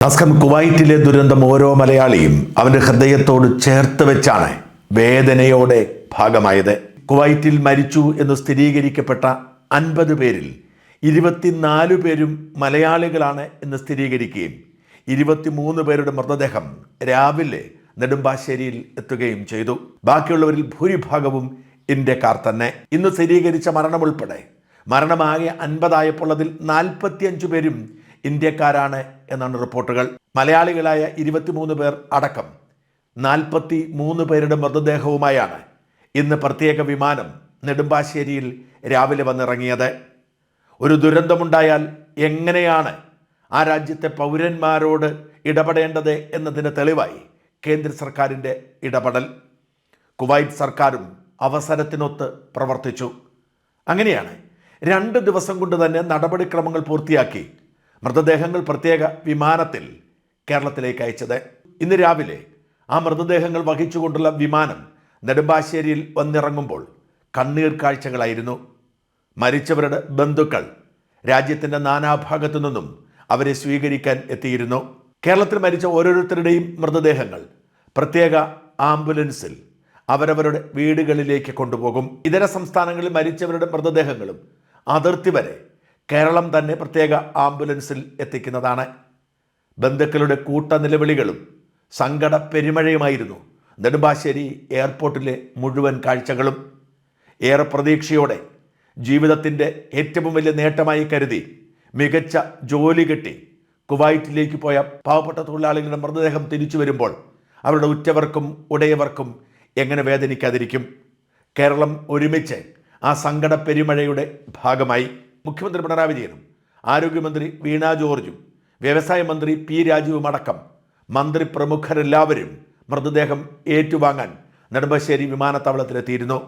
നമസ്കാരം കുവൈറ്റിലെ ദുരന്തം ഓരോ മലയാളിയും അവന്റെ ഹൃദയത്തോട് ചേർത്ത് വെച്ചാണ് വേദനയോടെ ഭാഗമായത്. കുവൈറ്റിൽ മരിച്ചു എന്ന് സ്ഥിരീകരിക്കപ്പെട്ട അൻപത് പേരിൽ ഇരുപത്തിനാല് പേരും മലയാളികളാണ് എന്ന് സ്ഥിരീകരിക്കുകയും ഇരുപത്തിമൂന്ന് പേരുടെ മൃതദേഹം രാവിലെ നെടുമ്പാശ്ശേരിയിൽ എത്തുകയും ചെയ്തു. ബാക്കിയുള്ളവരിൽ ഭൂരിഭാഗവും ഇന്ത്യക്കാർ തന്നെ. ഇന്ന് സ്ഥിരീകരിച്ച മരണം ഉൾപ്പെടെ മരണമാകെ അൻപതായപ്പോൾ അതിൽ നാൽപ്പത്തിയഞ്ച് പേരും ഇന്ത്യക്കാരാണ് എന്നാണ് റിപ്പോർട്ടുകൾ. മലയാളികളായ ഇരുപത്തിമൂന്ന് പേർ അടക്കം നാൽപ്പത്തി മൂന്ന് പേരുടെ മൃതദേഹവുമായാണ് ഇന്ന് പ്രത്യേക വിമാനം നെടുമ്പാശ്ശേരിയിൽ രാവിലെ വന്നിറങ്ങിയത്. ഒരു ദുരന്തമുണ്ടായാൽ എങ്ങനെയാണ് ആ രാജ്യത്തെ പൗരന്മാരോട് ഇടപെടേണ്ടത് എന്നതിന് തെളിവായി കേന്ദ്ര സർക്കാരിന്റെ ഇടപെടൽ. കുവൈറ്റ് സർക്കാരും അവസരത്തിനൊത്ത് പ്രവർത്തിച്ചു. അങ്ങനെയാണ് രണ്ട് ദിവസം കൊണ്ട് തന്നെ നടപടിക്രമങ്ങൾ പൂർത്തിയാക്കി മൃതദേഹങ്ങൾ പ്രത്യേക വിമാനത്തിൽ കേരളത്തിലേക്ക് അയച്ചത്. ഇന്ന് രാവിലെ ആ മൃതദേഹങ്ങൾ വഹിച്ചുകൊണ്ടുള്ള വിമാനം നെടുമ്പാശ്ശേരിയിൽ വന്നിറങ്ങുമ്പോൾ കണ്ണീർ കാഴ്ചകളായിരുന്നു. മരിച്ചവരുടെ ബന്ധുക്കൾ രാജ്യത്തിന്റെ നാനാഭാഗത്തു നിന്നും അവരെ സ്വീകരിക്കാൻ എത്തിയിരുന്നു. കേരളത്തിൽ മരിച്ച ഓരോരുത്തരുടെയും മൃതദേഹങ്ങൾ പ്രത്യേക ആംബുലൻസിൽ അവരവരുടെ വീടുകളിലേക്ക് കൊണ്ടുപോകും. ഇതര സംസ്ഥാനങ്ങളിൽ മരിച്ചവരുടെ മൃതദേഹങ്ങളും അതിർത്തി വരെ കേരളം തന്നെ പ്രത്യേക ആംബുലൻസിൽ എത്തിക്കുന്നതാണ്. ബന്ധുക്കളുടെ കൂട്ട നിലവിളികളും സങ്കട പെരുമഴയുമായിരുന്നു. നെടുമ്പാശ്ശേരി എയർപോർട്ടിലെ മുഴുവൻ കാഴ്ചകളും. ഏറെ പ്രതീക്ഷയോടെ ജീവിതത്തിന്റെ ഏറ്റവും വലിയ നേട്ടമായി കരുതി മികച്ച ജോലി കിട്ടി. കുവൈറ്റിലേക്ക് പോയ പാവപ്പെട്ട തൊഴിലാളികളുടെ മൃതദേഹം തിരിച്ചു വരുമ്പോൾ അവരുടെ ഉറ്റവർക്കും ഉടയവർക്കും എങ്ങനെ വേദനിക്കാതിരിക്കും? കേരളം ഒരുമിച്ച് ആ സങ്കട പെരുമഴയുടെ ഭാഗമായി. മുഖ്യമന്ത്രി പിണറായി വിജയനും ആരോഗ്യമന്ത്രി വീണ ജോർജും വ്യവസായ മന്ത്രി പി രാജീവും അടക്കം മന്ത്രി പ്രമുഖരെല്ലാവരും മൃതദേഹം ഏറ്റുവാങ്ങാൻ നെടുമ്പാശ്ശേരി വിമാനത്താവളത്തിലെത്തിയിരുന്നു.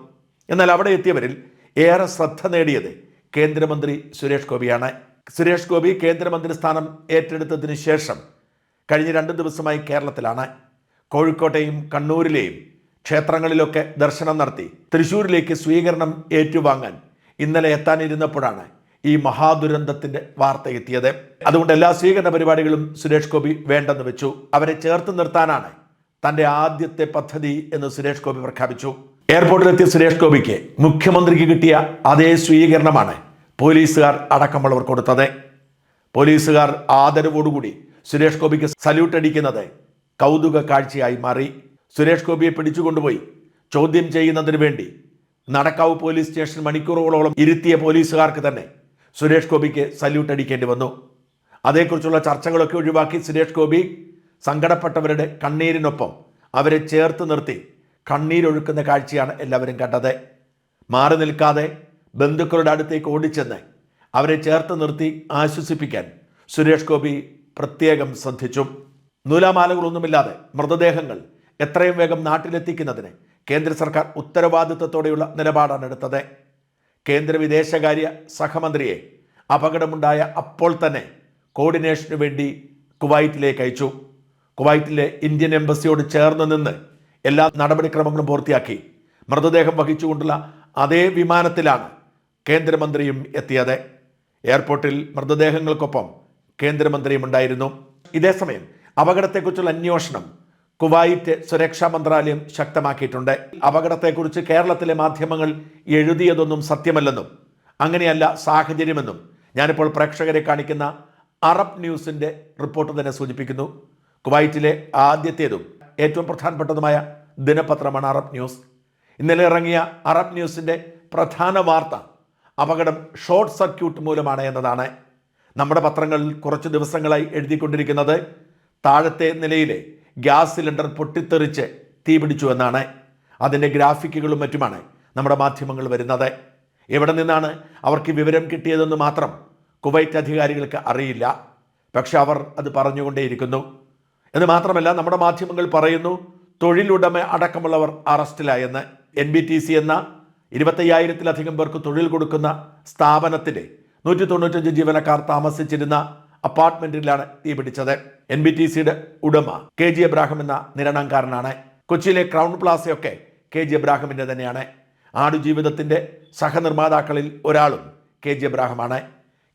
എന്നാൽ അവിടെ എത്തിയവരിൽ ഏറെ ശ്രദ്ധ നേടിയത് കേന്ദ്രമന്ത്രി സുരേഷ് ഗോപിയാണ്. സുരേഷ് ഗോപി കേന്ദ്രമന്ത്രി സ്ഥാനം ഏറ്റെടുത്തതിന് ശേഷം കഴിഞ്ഞ രണ്ട് ദിവസമായി കേരളത്തിലാണ്. കോഴിക്കോട്ടെയും കണ്ണൂരിലെയും ക്ഷേത്രങ്ങളിലൊക്കെ ദർശനം നടത്തി തൃശ്ശൂരിലേക്ക് സ്വീകരണം ഏറ്റുവാങ്ങാൻ ഇന്നലെ എത്താനിരുന്നപ്പോഴാണ് ഈ മഹാദുരന്തത്തിന്റെ വാർത്ത എത്തിയത്. അതുകൊണ്ട് എല്ലാ സ്വീകരണ പരിപാടികളും സുരേഷ് ഗോപി വേണ്ടെന്ന് വെച്ചു. അവരെ ചേർത്ത് നിർത്താനാണ് തന്റെ ആദ്യത്തെ പദ്ധതി എന്ന് സുരേഷ് ഗോപി പ്രഖ്യാപിച്ചു. എയർപോർട്ടിലെത്തിയ സുരേഷ് ഗോപിക്ക് മുഖ്യമന്ത്രിക്ക് കിട്ടിയ അതേ സ്വീകരണമാണ് പോലീസുകാർ അടക്കമുള്ളവർ കൊടുത്തത്. പോലീസുകാർ ആദരവോടുകൂടി സുരേഷ് ഗോപിക്ക് സല്യൂട്ട് അടിക്കുന്നത് കൗതുക കാഴ്ചയായി മാറി. സുരേഷ് ഗോപിയെ പിടിച്ചുകൊണ്ടുപോയി ചോദ്യം ചെയ്യുന്നതിന് വേണ്ടി നടക്കാവ് പോലീസ് സ്റ്റേഷൻ മണിക്കൂറുകളോളം ഇരുത്തിയ പോലീസുകാർക്ക് തന്നെ സുരേഷ് ഗോപിക്ക് സല്യൂട്ട് അടിക്കേണ്ടി വന്നു. അതേക്കുറിച്ചുള്ള ചർച്ചകളൊക്കെ ഒഴിവാക്കി സുരേഷ് ഗോപി സങ്കടപ്പെട്ടവരുടെ കണ്ണീരിനൊപ്പം അവരെ ചേർത്ത് നിർത്തി കണ്ണീരൊഴുക്കുന്ന കാഴ്ചയാണ് എല്ലാവരും കണ്ടത്. മാറി നിൽക്കാതെ ബന്ധുക്കളുടെ അടുത്തേക്ക് ഓടിച്ചെന്ന് അവരെ ചേർത്ത് നിർത്തി ആശ്വസിപ്പിക്കാൻ സുരേഷ് ഗോപി പ്രത്യേകം ശ്രദ്ധിച്ചു. നൂലാമാലകളൊന്നുമില്ലാതെ മൃതദേഹങ്ങൾ എത്രയും വേഗം നാട്ടിലെത്തിക്കുന്നതിന് കേന്ദ്ര സർക്കാർ ഉത്തരവാദിത്തത്തോടെയുള്ള നിലപാടാണ് എടുത്തത്. കേന്ദ്ര വിദേശകാര്യ സഹമന്ത്രിയെ അപകടമുണ്ടായ അപ്പോൾ തന്നെ കോർഡിനേഷനു വേണ്ടി കുവൈറ്റിലേക്ക് അയച്ചു. കുവൈറ്റിലെ ഇന്ത്യൻ എംബസിയോട് ചേർന്ന് നിന്ന് എല്ലാ നടപടിക്രമങ്ങളും പൂർത്തിയാക്കി. മൃതദേഹം വഹിച്ചുകൊണ്ടുള്ള അതേ വിമാനത്തിലാണ് കേന്ദ്രമന്ത്രിയും എത്തിയത്. എയർപോർട്ടിൽ മൃതദേഹങ്ങൾക്കൊപ്പം കേന്ദ്രമന്ത്രിയും ഉണ്ടായിരുന്നു. ഇതേസമയം അപകടത്തെക്കുറിച്ചുള്ള അന്വേഷണം കുവൈറ്റ് സുരക്ഷാ മന്ത്രാലയം ശക്തമാക്കിയിട്ടുണ്ട്. അപകടത്തെക്കുറിച്ച് കേരളത്തിലെ മാധ്യമങ്ങൾ എഴുതിയതൊന്നും സത്യമല്ലെന്നും അങ്ങനെയല്ല സാഹചര്യമെന്നും ഞാനിപ്പോൾ പ്രേക്ഷകരെ കാണിക്കുന്ന അറബ് ന്യൂസിന്റെ റിപ്പോർട്ട് തന്നെ സൂചിപ്പിക്കുന്നു. കുവൈറ്റിലെ ആദ്യത്തേതും ഏറ്റവും പ്രധാനപ്പെട്ടതുമായ ദിനപത്രമാണ് അറബ് ന്യൂസ്. ഇന്നലെ ഇറങ്ങിയ അറബ് ന്യൂസിന്റെ പ്രധാന വാർത്ത അപകടം ഷോർട്ട് സർക്യൂട്ട് മൂലമാണ് എന്നതാണ്. നമ്മുടെ പത്രങ്ങളിൽ കുറച്ച് ദിവസങ്ങളായി എഴുതിക്കൊണ്ടിരിക്കുന്നത്. താഴത്തെ നിലയിലെ ഗ്യാസ് സിലിണ്ടർ പൊട്ടിത്തെറിച്ച് തീപിടിച്ചു എന്നാണ്. അതിന്റെ ഗ്രാഫിക്കുകളും മറ്റുമാണ് നമ്മുടെ മാധ്യമങ്ങൾ വരുന്നത്. എവിടെ നിന്നാണ് അവർക്ക് വിവരം കിട്ടിയതെന്ന് മാത്രം കുവൈറ്റ് അധികാരികൾക്ക് അറിയില്ല. പക്ഷെ അവർ അത് പറഞ്ഞുകൊണ്ടേയിരിക്കുന്നു. എന്ന് മാത്രമല്ല നമ്മുടെ മാധ്യമങ്ങൾ പറയുന്നു തൊഴിലുടമ അടക്കമുള്ളവർ അറസ്റ്റിലായെന്ന്. എൻ ബി ടി സി എന്ന ഇരുപത്തയ്യായിരത്തിലധികം പേർക്ക് തൊഴിൽ കൊടുക്കുന്ന സ്ഥാപനത്തിലെ നൂറ്റി തൊണ്ണൂറ്റഞ്ച് ജീവനക്കാർ താമസിച്ചിരുന്ന അപ്പാർട്ട്മെന്റിലാണ് തീപിടിച്ചത് എൻ ബി ടി സിയുടെ ഉടമ കെ ജി എബ്രാഹിം എന്ന നിരണംകാരനാണ്. കൊച്ചിയിലെ ക്രൗൺ പ്ലാസയൊക്കെ കെ ജി എബ്രാഹിമിന്റെ തന്നെയാണ്. ആടുജീവിതത്തിന്റെ സഹനിർമ്മാതാക്കളിൽ ഒരാളും കെ ജി എബ്രാഹിമാണ്.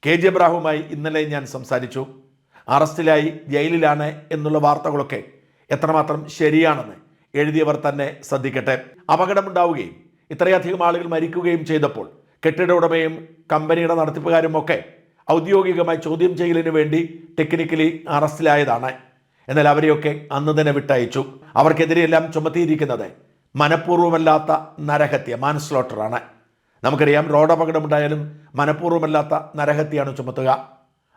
കെ ജി എബ്രാഹുമായി ഇന്നലെ ഞാൻ സംസാരിച്ചു. അറസ്റ്റിലായി ജയിലിലാണ് എന്നുള്ള വാർത്തകളൊക്കെ എത്രമാത്രം ശരിയാണെന്ന് എഴുതിയവർ തന്നെ ശ്രദ്ധിക്കട്ടെ. അപകടമുണ്ടാവുകയും ഇത്രയധികം ആളുകൾ മരിക്കുകയും ചെയ്തപ്പോൾ കെട്ടിട ഉടമയും കമ്പനിയുടെ നടത്തിപ്പുകാരും ഒക്കെ ഔദ്യോഗികമായി ചോദ്യം ചെയ്യലിന് വേണ്ടി ടെക്നിക്കലി അറസ്റ്റിലായതാണ്. എന്നാൽ അവരെയൊക്കെ അന്ന് തന്നെ വിട്ടയച്ചു. അവർക്കെതിരെയെല്ലാം ചുമത്തിയിരിക്കുന്നത് മനഃപൂർവമല്ലാത്ത നരഹത്യ മാൻസ്ലോട്ടറാണ്. നമുക്കറിയാം റോഡ് അപകടമുണ്ടായാലും മനഃപൂർവമല്ലാത്ത നരഹത്യയാണ് ചുമത്തുക.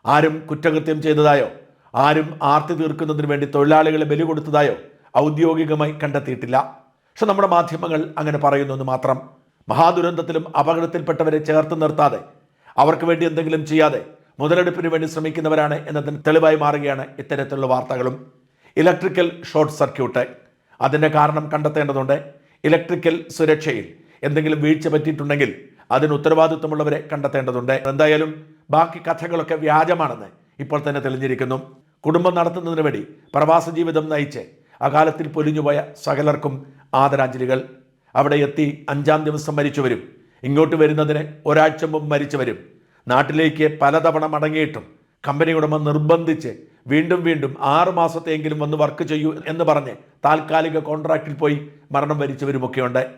ആരും കുറ്റകൃത്യം ചെയ്തതായോ ആരും ആർത്തി തീർക്കുന്നതിന് വേണ്ടി തൊഴിലാളികളെ ബലി കൊടുത്തതായോ ഔദ്യോഗികമായി കണ്ടെത്തിയിട്ടില്ല. പക്ഷെ നമ്മുടെ മാധ്യമങ്ങൾ അങ്ങനെ പറയുന്നു എന്ന് മാത്രം. മഹാദുരന്തത്തിലും അപകടത്തിൽപ്പെട്ടവരെ ചേർത്ത് നിർത്താതെ അവർക്ക് വേണ്ടി എന്തെങ്കിലും ചെയ്യാതെ മുതലെടുപ്പിന് വേണ്ടി ശ്രമിക്കുന്നവരാണ് എന്നതിന് തെളിവായി മാറുകയാണ് ഇത്തരത്തിലുള്ള വാർത്തകളും. Electrical short circuit. അതിന്റെ കാരണം കണ്ടെത്തേണ്ടതുണ്ട്. ഇലക്ട്രിക്കൽ സുരക്ഷയിൽ എന്തെങ്കിലും വീഴ്ച പറ്റിയിട്ടുണ്ടെങ്കിൽ അതിന് ഉത്തരവാദിത്വമുള്ളവരെ കണ്ടെത്തേണ്ടതുണ്ട്. എന്തായാലും ബാക്കി കഥകളൊക്കെ വ്യാജമാണെന്ന് ഇപ്പോൾ തന്നെ തെളിഞ്ഞിരിക്കുന്നു. കുടുംബം നടത്തുന്നതിന് വേണ്ടി പ്രവാസ ജീവിതം നയിച്ച് അകാലത്തിൽ പൊലിഞ്ഞുപോയ സകലർക്കും ആദരാഞ്ജലികൾ. അവിടെ എത്തി അഞ്ചാം ദിവസം മരിച്ചവരും ഇങ്ങോട്ട് വരുന്നതിന് ഒരാഴ്ച മുമ്പ് മരിച്ചു വരും. നാട്ടിലേക്ക് പലതവണ മടങ്ങിയിട്ടും കമ്പനി ഉടമ നിർബന്ധിച്ച് വീണ്ടും വീണ്ടും ആറ് മാസത്തെയെങ്കിലും വന്ന് വർക്ക് ചെയ്യൂ എന്ന് പറഞ്ഞ് താൽക്കാലിക കോൺട്രാക്റ്റിൽ പോയി മരണം വരിച്ചവരുമൊക്കെയുണ്ട്.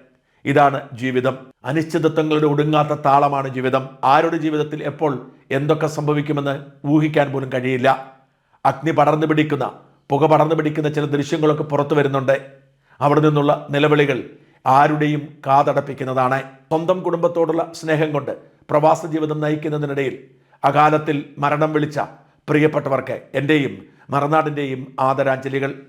ഇതാണ് ജീവിതം. അനിശ്ചിതത്വങ്ങളുടെ ഒടുങ്ങാത്ത താളമാണ് ജീവിതം. ആരുടെ ജീവിതത്തിൽ എപ്പോൾ എന്തൊക്കെ സംഭവിക്കുമെന്ന് ഊഹിക്കാൻ പോലും കഴിയില്ല. അഗ്നി പടർന്നു പിടിക്കുന്ന പുക പടർന്നു പിടിക്കുന്ന ചില ദൃശ്യങ്ങളൊക്കെ പുറത്തു വരുന്നുണ്ട്. അവിടെ നിന്നുള്ള നിലവിളികൾ ആരുടെയും കാതടപ്പിക്കുന്നതാണ്. സ്വന്തം കുടുംബത്തോടുള്ള സ്നേഹം കൊണ്ട് പ്രവാസ ജീവിതം നയിക്കുന്നതിനിടയിൽ അകാലത്തിൽ മരണം വിളിച്ച പ്രിയപ്പെട്ടവർക്ക് എന്റെയും മറനാടിന്റെയും ആദരാഞ്ജലികൾ.